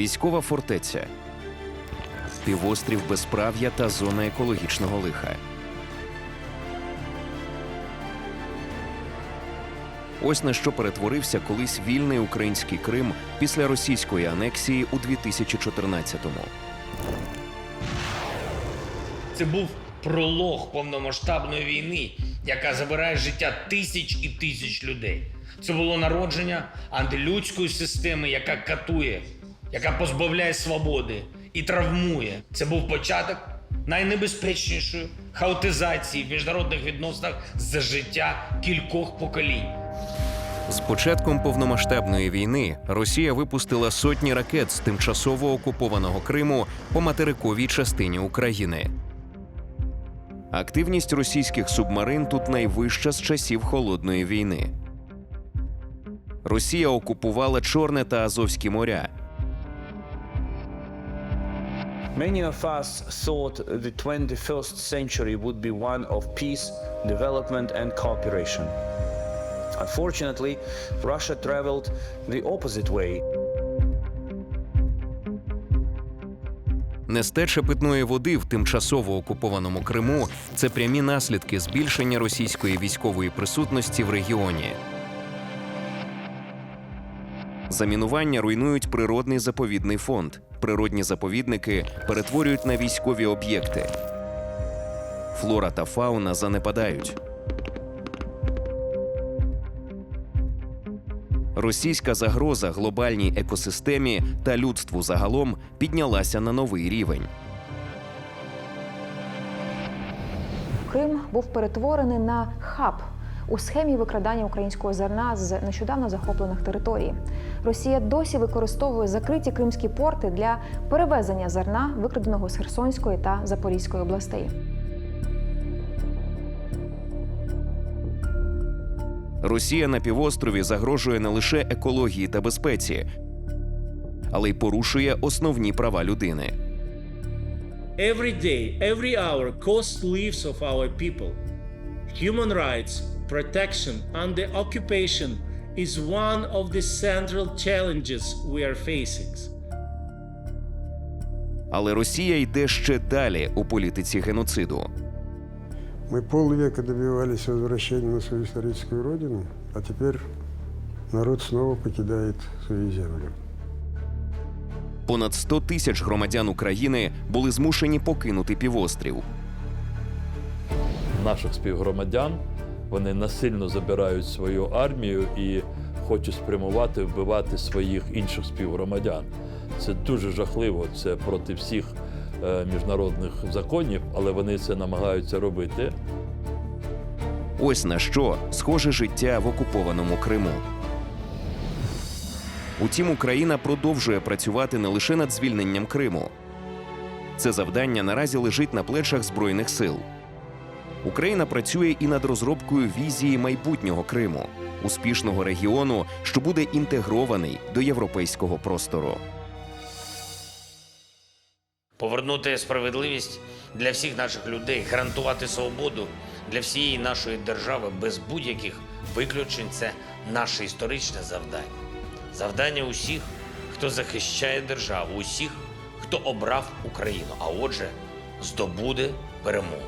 Військова фортеця, півострів безправ'я та зона екологічного лиха. Ось на що перетворився колись вільний український Крим після російської анексії у 2014-му. Це був пролог повномасштабної війни, яка забирає життя тисяч і тисяч людей. Це було народження антилюдської системи, яка катує, яка позбавляє свободи і травмує. Це був початок найнебезпечнішої хаотизації в міжнародних відносинах за життя кількох поколінь. З початком повномасштабної війни Росія випустила сотні ракет з тимчасово окупованого Криму по материковій частині України. Активність російських субмарин тут найвища з часів холодної війни. Росія окупувала Чорне та Азовські моря. Many of us thought the 21st century would be one of peace, development, and cooperation. Unfortunately, Russia traveled the opposite way. Нестеча питної води в тимчасово окупованому Криму це прямі наслідки збільшення російської військової присутності в регіоні. Замінування руйнують природний заповідний фонд. Природні заповідники перетворюють на військові об'єкти. Флора та фауна занепадають. Російська загроза глобальній екосистемі та людству загалом піднялася на новий рівень. Крим був перетворений на хаб у схемі викрадання українського зерна з нещодавно захоплених територій. Росія досі використовує закриті кримські порти для перевезення зерна, викраденого з Херсонської та Запорізької областей. Росія на півострові загрожує не лише екології та безпеці, але й порушує основні права людини. Every day, every hour costs lives of our people. Human rights, protection, and the occupation is one of the central challenges we are facing. Але Росія йде ще далі у політиці геноциду. Мы полвека добивались возвращения на свою историческую родину, а теперь народ снова покидает свою землю. Понад 100 тисяч громадян України були змушені покинути півострів. наших співгромадян. Вони насильно забирають свою армію і хочуть спрямувати вбивати своїх інших співгромадян. Це дуже жахливо. Це проти всіх е, міжнародних законів, але вони це намагаються робити. Ось на що схоже життя в окупованому Криму. Утім, Україна продовжує працювати не лише над звільненням Криму. Це завдання наразі лежить на плечах Збройних сил. Україна працює і над розробкою візії майбутнього Криму, успішного регіону, що буде інтегрований до європейського простору. Повернути справедливість для всіх наших людей, гарантувати свободу для всієї нашої держави без будь-яких виключень це наше історичне завдання. Завдання усіх, хто захищає державу, усіх, хто обрав Україну, а отже, здобуде перемогу.